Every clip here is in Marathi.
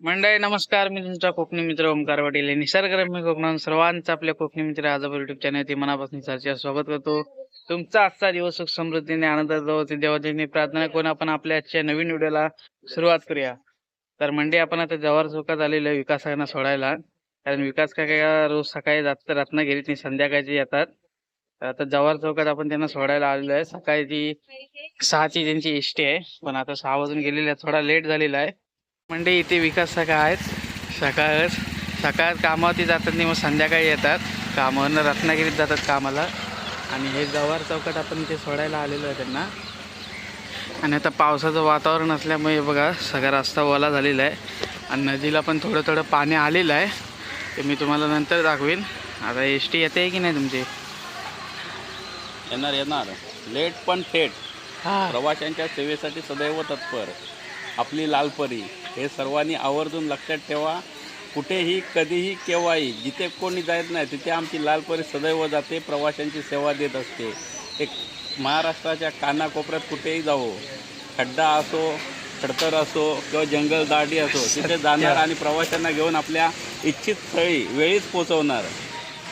मंडळी नमस्कार. मी तुमचा कोकणी मित्र ओमकार पाटील निसर्गरम्य कोकणात सर्वांचा आपल्या कोकणी मित्र आजवर युट्यूब चॅनल मनापासून चर्चा स्वागत करतो. तुमचा आजचा दिवस सुख समृद्धीने आनंदात जावो ते देवाची प्रार्थना करून आपण आपल्या आजच्या नवीन व्हिडिओला सुरुवात करूया. तर मंडळी आपण आता जवाहर चौकात आलेलो आहे सोडायला. कारण विकास काका रोज सकाळी जात रत्नागिरीत संध्याकाळची येतात. आता जवाहर चौकात आपण त्यांना सोडायला आलेलो आहे. सकाळची सहाची त्यांची एसटी आहे. पण आता सहा वाजून गेलेली आहे थोडा लेट झालेला आहे. म्हणजे इथे विकास सखा आहेत. सकाळ सकाळ कामावरती जातात नाही मग संध्याकाळी येतात. कामावरनं रत्नागिरीत जातात कामाला. आणि हे जवाहर चौकात आपण इथे सोडायला आलेलो आहे त्यांना. आणि आता पावसाचं वातावरण असल्यामुळे बघा सगळा रस्ता ओला झालेला आहे. आणि नदीला पण थोडं थोडं पाणी आलेलं आहे. ते मी तुम्हाला नंतर दाखवीन. आता एस टी येते की नाही तुमची? येणार येणार. लेट पण थेट. हां. प्रवाशांच्या सेवेसाठी सदैव तत्पर. आपली लालपरी. हे सर्वांनी आवर्जून लक्षात ठेवा. कुठेही कधीही केव्हाही जिथे कोणी जात नाही तिथे आमची लालपरी सदैव जाते प्रवाशांची सेवा देत असते. एक महाराष्ट्राच्या कानाकोपऱ्यात कुठेही जावो खड्डा असो खडतर असो किंवा जंगल दाढी असो तिथे जाणार आणि प्रवाशांना घेऊन आपल्या इच्छित स्थळी वेळीच पोचवणार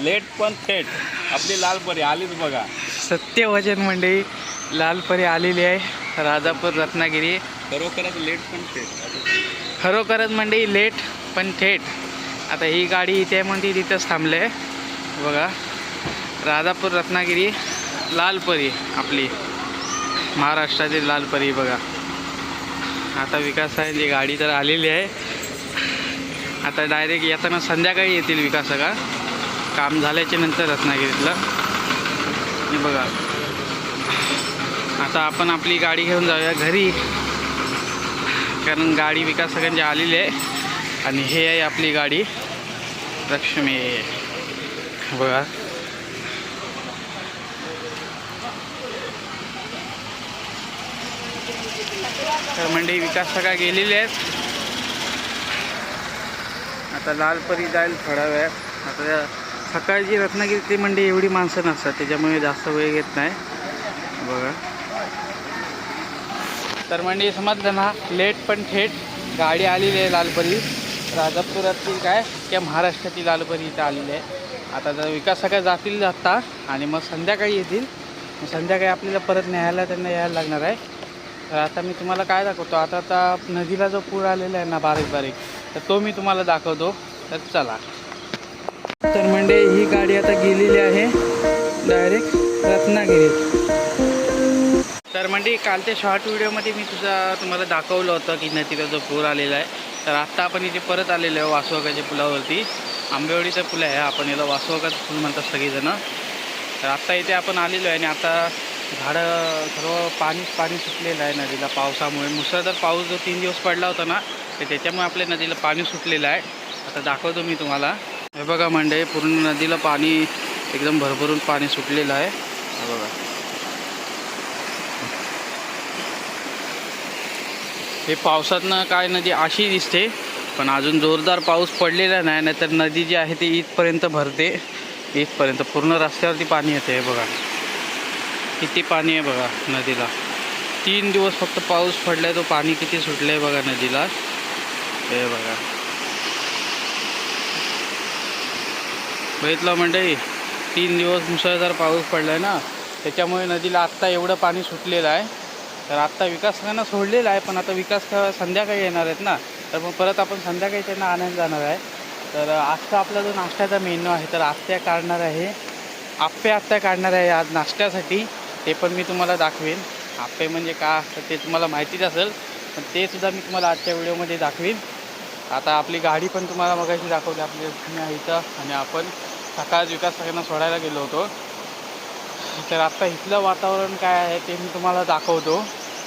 लेट पण थेट. आपली लालपरी आलीच बघा. सत्यवचन मंडळी लालपरी आलेली आहे राजापूर रत्नागिरी. खरोखरच लेट पण थेट. खरोखरच मंडळी लेट पण थेट. आता ही गाडी इथे म्हणते तिथंच थांबलं. आहे बघा राजापूर रत्नागिरी लालपरी आपली. महाराष्ट्रातील लालपरी बघा. आता विकास आहे गाडी तर आलेली आहे. आता डायरेक्ट येताना संध्याकाळी येतील विकास का काम झाल्याच्यानंतर रत्नागिरीतलं. बघा. आता आपण आपली गाडी घेऊन जाऊया घरी. कारण गाडी विकास सगळ्यांची आलेली आहे. आणि हे आहे आपली गाडी. लक्ष्मी. बघा. तर मंडळी विकास सगळ्या गेलेले आहेत. आता लालपरी जाईल थोडा वेळ. आता सकाळची रत्नागिरीतली मंडई एवढी माणसं नसतात त्याच्यामुळे जास्त वेळ घेत नाही. बघा. तर म्हणजे समजलं ना? लेट पण थेट गाडी आलेली आहे लालपरी. राजापुरातील काय? किंवा महाराष्ट्राची लालपरी इथं आलेली आहे. आता जर विकास सगळ्या जातील जाता आणि मग संध्याकाळी येतील. मग संध्याकाळी आपल्याला परत न्यायला त्यांना यायला लागणार आहे. तर आता मी तुम्हाला काय दाखवतो? आता आता नदीला जो पूर आलेला आहे ना बारीक बारीक तर तो मी तुम्हाला दाखवतो. तर चला. तर म्हणजे ही गाडी आता गेलेली आहे. डायरेक्ट रत्नागिरीत. तर म्हणजे कालच्या शॉर्ट व्हिडिओमध्ये मी तुझा तुम्हाला दाखवलं होतं की नदीला जो पूर आलेला आहे. तर आत्ता आपण इथे परत आलेलो आहे वासोगाच्या पुलावरती. आंबेवाडीचा पूल आहे आपण याला वासोगाचं पूल म्हणतात सगळेजणं. तर आत्ता इथे आपण आलेलो आहे आणि आता झाडं सर्व पाणीच पाणी सुटलेलं आहे नदीला पावसामुळे. मुसळधार पाऊस जो तीन दिवस पडला होता ना तर त्याच्यामुळे आपल्या नदीला पाणी सुटलेलं आहे. आता दाखवतो मी तुम्हाला. हे बघा म्हणजे पूर्ण नदीला पाणी एकदम भरभरून पाणी सुटलेलं आहे. हे बघा. हे पावसातनं काय नदी अशी दिसते पण अजून जोरदार पाऊस पडलेला नाही नाहीतर नदी जी आहे ती इथपर्यंत भरते. इथपर्यंत पूर्ण रस्त्यावरती पाणी येते हे बघा. किती पाणी आहे बघा नदीला. तीन दिवस फक्त पाऊस पडलाय तो पाणी किती सुटलं आहे बघा नदीला. हे बघा. बघितलं म्हणजे तीन दिवस मुसळधार पाऊस पडला आहे ना त्याच्यामुळे नदीला आत्ता एवढं पाणी सुटलेलं आहे. तर आत्ता विकास त्यांना सोडलेला आहे पण आता विकास संध्याकाळी येणार आहेत ना. तर मग परत आपण संध्याकाळी त्यांना आणायला जाणार आहे. तर आजचा आपला जो नाश्त्याचा मेनू आहे तर आत्या काढणार आहे. आप्पे आत्या काढणार आहे आज नाश्त्यासाठी. ते पण मी तुम्हाला दाखवेन. आप्पे म्हणजे का असतं ते तुम्हाला माहितीच असेल पण ते सुद्धा मी तुम्हाला आजच्या व्हिडिओमध्ये दाखवीन. आता आपली गाडी पण तुम्हाला मगाशी दाखवली आपल्या इथं. आणि आपण सकाळ विकास सगळ्यांना सोडायला गेलो होतो. तर आत्ता इथलं वातावरण काय आहे ते मी तुम्हाला दाखवतो.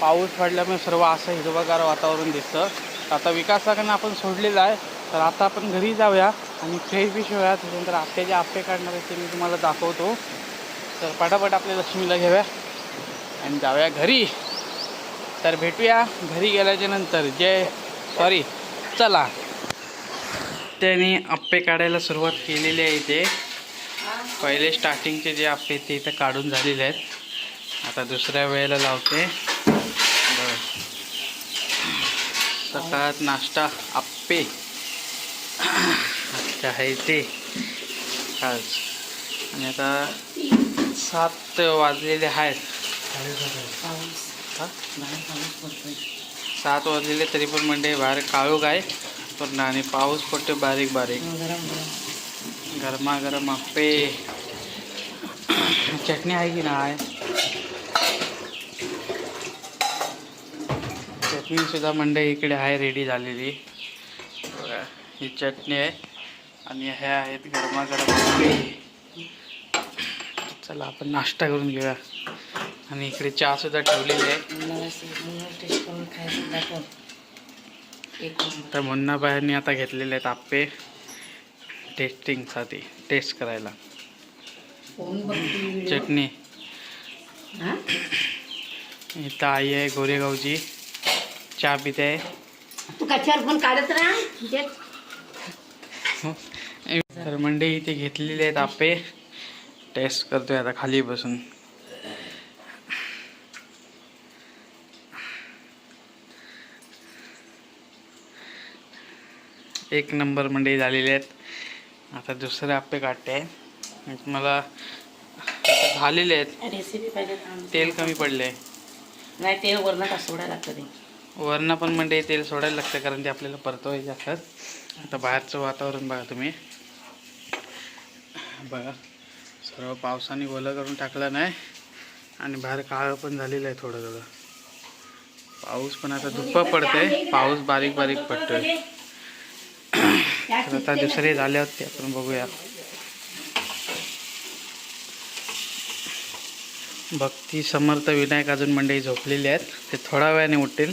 पाऊस पडल्यामुळे सर्व असं हिरवगार वातावरण दिसतं. तर आता विकासाकडनं आपण सोडलेलं आहे तर आता आपण घरी जाऊया आणि फ्रेश बिश होऊया. त्याच्यानंतर आप्पे जे आप्पे काढणार आहेत ते मी तुम्हाला दाखवतो. तर पटापट आपल्या लक्ष्मीला घेऊया आणि जाऊया घरी. तर भेटूया घरी गेल्याच्यानंतर. जे सॉरी चला. त्याने आप्पे काढायला सुरुवात केलेली आहे इथे. पहिले स्टार्टिंगचे जे आप्पे ते इथं काढून झालेले आहेत. आता दुसऱ्या वेळेला लावते. सकाळात नाश्ता आप्पे. अच्छा आहे ते. आज. आणि आता सात वाजलेले आहेत. सात वाजलेले तरी पण म्हणजे बाहेर काळूक आहे. पण आणि पाऊस पडतो बारीक बारीक. गरमागरम आप्पे. चटणी आहे की नाही? सुद्धा मंडई इकडे आहे रेडी झालेली. बघा, ही चटणी आहे आणि हे आहेत गरमागरम चला आपण नाश्ता करून घेऊया. आणि इकडे चहा सुद्धा ठेवलेली आहे. तर मुन्ना बाहेरनी आता घेतलेले आहेत आप्पे. टेस्टिंगसाठी टेस्ट करायला. चटणी. इथं आई आहे गोरेगावची. चहा पिते. आहे तू कशावर पण काढत राहा? तर मंडई इथे घेतलेले आहेत आप्पे टेस्ट करतोय आता खाली बसून. एक नंबर मंडई झालेले आहेत. आता दुसरे आप्पे काढते. मला झालेले आहेत. तेल कमी पडले. नाही ते वरण का सोडायला लागतं ते? वरनं पण म्हणजे तेल सोडायला लागतं कारण ते आपल्याला परतवायचे असतात आता बाहेरचं वातावरण बघा तुम्ही. बघा सर्व पावसाने ओलं करून टाकलं नाही आणि बाहेर काळं पण झालेलं आहे थोडं थोडं. पाऊस पण आता धुप्प पडतंय. पाऊस बारीक बारीक पडतोय. तर आता दुसरे झाले होते आपण बघूया. भक्ती समर्थ विनायक अजून मंडळी झोपलेली आहेत. ते थोड्या वेळाने उठतील.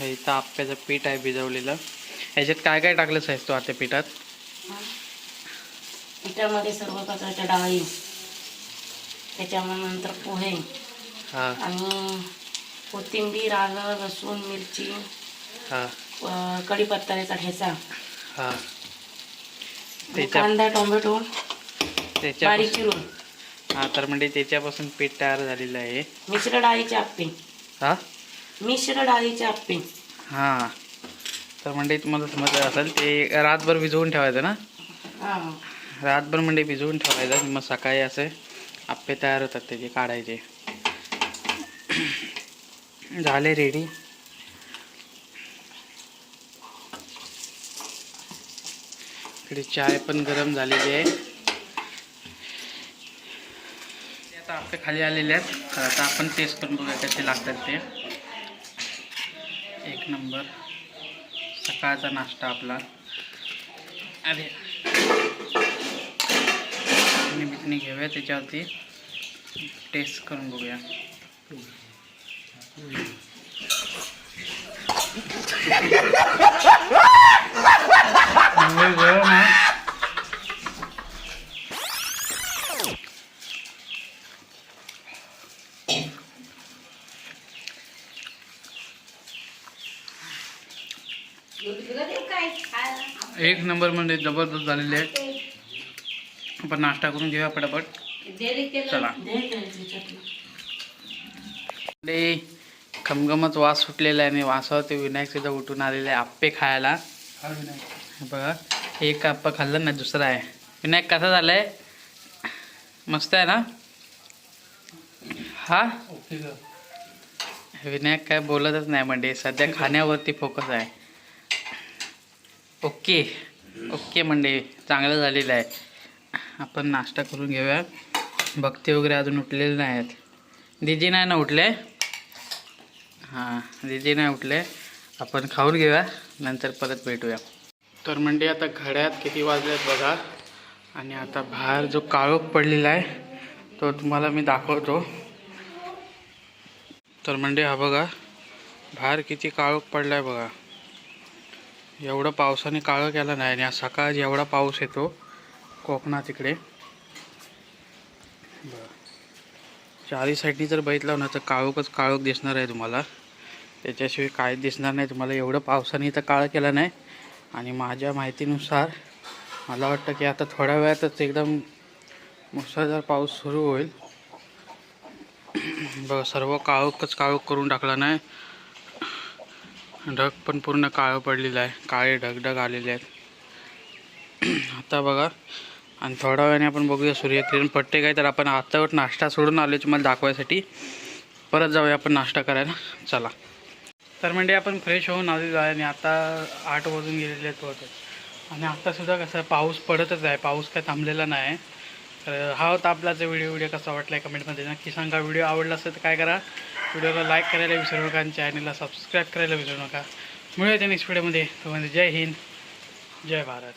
हे इथं आप्याचं पीठ आहे भिजवलेलं. ह्याच्यात काय काय टाकलं साहेब तू आता पिठात? पिठामध्ये सर्व प्रकारच्या डाळी त्याच्यानंतर पोहे हां. आणि कोथिंबीर आलं लसूण मिरची हां. अं, कढीपत्त्याचा ठेचा. हां. त्याच्या कांदा टोमॅटो त्याच्या बारीक चिरून. हां तर म्हणजे त्याच्यापासून पीठ तयार झालेलं आहे. मिश्र डाळीचे आप्पे हां? मिश्र डाळीचे आप्पे. हां. तर म्हणजे तुम्हाला समजलं असेल ते रातभर भिजवून ठेवायचं ना? हां. रातभर म्हणजे भिजवून ठेवायचं मग सकाळी असे आप्पे तयार होतात त्याचे काढायचे. झाले रेडी इकडे चाय पण गरम झालेली आहे. आता आप्पे खाली आलेले आहेत. तर आता आपण टेस्ट करून बघूया कसे लागतात ते. एक नंबर. सकाळचा नाश्ता आपला. अरे चटणी घेऊया त्याच्यावरती टेस्ट करून बघूया. एक नंबर म्हणजे जबरदस्त झालेले आहे. आपण नाश्ता करून घेऊया पटापट. चला. ते खमगमच वास सुटलेला आहे आणि वासावर ते विनायक सुद्धा उठून आलेले आहे आप्पे खायला. हे बघा एक आप्पा खाल्लं ना दुसरा आहे. विनायक कसा झालाय? मस्त आहे ना? हा? विनायक काय बोलतच नाही म्हणजे सध्या खाण्यावरती फोकस आहे. ओके. ओके मंडे चांगलं झालेलं आहे. आपण नाश्ता करून घेऊया. भक्ती वगैरे अजून उठलेले नाही आहेत दिदी नाही ना उठले? हां दिदी नाही उठले. आपण खाऊन घेऊया नंतर परत भेटूया. तर म्हणजे आता घड्यात किती वाजलेत बघा. आणि आता बाहेर जो काळोख पडलेला आहे तो तुम्हाला मी दाखवतो. तर म्हणजे हा बघा. बाहेर किती काळोख पडला आहे बघा. एवढं पावसाने काळं केलं नाही आणि आज सकाळ एवढा पाऊस येतो कोकणात इकडे. बरं. चारी साईडनी जर बघितलं ना तर काळोखच काळोख दिसणार आहे तुम्हाला. त्याच्याशिवाय काय दिसणार नाही तुम्हाला. एवढं पावसाने इथं काळं केलं नाही. आणि माझ्या माहितीनुसार मला वाटतं की आता थोड्या वेळातच एकदम मुसळधार पाऊस सुरू होईल. बघा सर्व काळोखच काळोख करून टाकला नाही. ढग पण पूर्ण काळं पडलेलं आहे. काळे ढगढग आलेले आहेत. आता बघा. आणि थोड्या वेळाने आपण बघूया सूर्यकिरण पट्टे काय तर आपण आतावर नाश्ता सोडून आलो तुम्हाला दाखवायसाठी. परत जाऊया आपण नाश्ता करायला. चला. तर म्हणजे आपण फ्रेश होऊन आलेलो आहे आणि आता आठ वाजून गेलेले आहेत आणि आत्तासुद्धा कसं पाऊस पडतच आहे. पाऊस काय थांबलेला नाही. तर हा होता आपलाचा व्हिडिओ. व्हिडिओ कसा वाटला आहे कमेंटमध्ये नक्की सांगा. व्हिडिओ आवडला असेल तर काय करा. व्हिडिओला लाईक करायला विसरू नका आणि चॅनलला सबस्क्राईब करायला विसरू नका. मिळूया त्या नेक्स्ट व्हिडिओमध्ये तो म्हणजे जय हिंद. जय भारत.